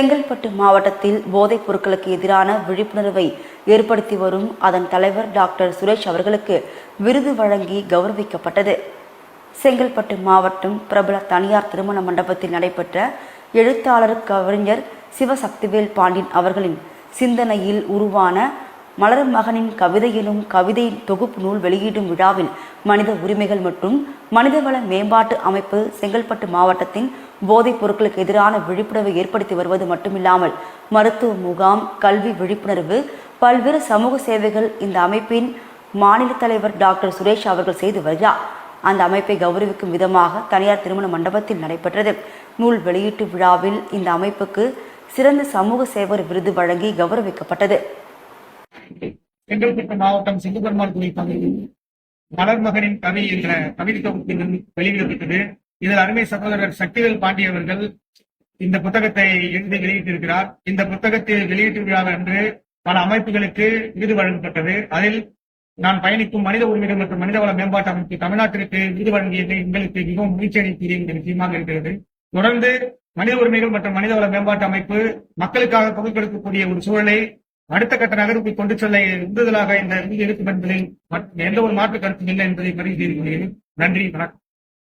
செங்கல்பட்டு மாவட்டத்தில் போதைப் பொருட்களுக்கு எதிரான விழிப்புணர்வை ஏற்படுத்தி வரும் அதன் தலைவர் டாக்டர் சுரேஷ் அவர்களுக்கு விருது வழங்கி கௌரவிக்கப்பட்டது. செங்கல்பட்டு மாவட்டம் பிரபல தனியார் திருமண மண்டபத்தில் நடைபெற்ற எழுத்தாளர் கவிஞர் சிவசக்திவேல் பாண்டியன் அவர்களின் சிந்தனையில் உருவான மலர் மகனின் கவிதையிலும் கவிதை தொகுப்பு நூல் வெளியீடும் விழாவில் மனித உரிமைகள் மற்றும் மனிதவள மேம்பாட்டு அமைப்பு செங்கல்பட்டு மாவட்டத்தின் போதைப் பொருட்களுக்கு எதிரான விழிப்புணர்வை ஏற்படுத்தி வருவது மட்டுமில்லாமல் மருத்துவ முகாம் கல்வி விழிப்புணர்வு பல்வேறு சமூக சேவைகள் இந்த அமைப்பின் மாநில தலைவர் டாக்டர் சுரேஷ் அவர்கள் செய்து வருகிறார். அந்த அமைப்பை கௌரவிக்கும் விதமாக தனியார் திருமண மண்டபத்தில் நடைபெற்றது. நூல் வெளியீட்டு விழாவில் இந்த அமைப்புக்கு சிறந்த சமூக சேவர் விருது வழங்கி கௌரவிக்கப்பட்டது. செங்கல்பட்டு மாவட்டம் சிங்கப்பெருமாள் கோயில் பகுதியில் மலர் மகனின் கவி என்ற கவிதை தொகுப்பில் வெளியிடப்பட்டது. இதில் அருமை சகோதரர் சக்திவேல் பாண்டி அவர்கள் இந்த புத்தகத்தை எழுதி வெளியிட்டிருக்கிறார். இந்த புத்தகத்தில் வெளியீட்டு விழா அன்று பல அமைப்புகளுக்கு விருது வழங்கப்பட்டது. அதில் நான் பயணிக்கும் மனித உரிமைகள் மற்றும் மனிதவள மேம்பாட்டு அமைப்பு தமிழ்நாட்டிற்கு விருது வழங்கியது எங்களுக்கு மிகவும் மகிழ்ச்சி அளிக்கக்கூடிய விஷயமாக இருக்கிறது. தொடர்ந்து மனித உரிமைகள் மற்றும் மனிதவள மேம்பாட்டு அமைப்பு மக்களுக்காக குரல் ஒரு சூழலை அடுத்த கட்ட நகர்வுக்கு கொண்டு செல்ல உந்துதலாக இந்த இருக்கும் என்பதில் எந்த ஒரு மாற்று கருத்தும் இல்லை என்பதை பதிவு செய்து கொள்கிறேன். நன்றி வணக்கம்.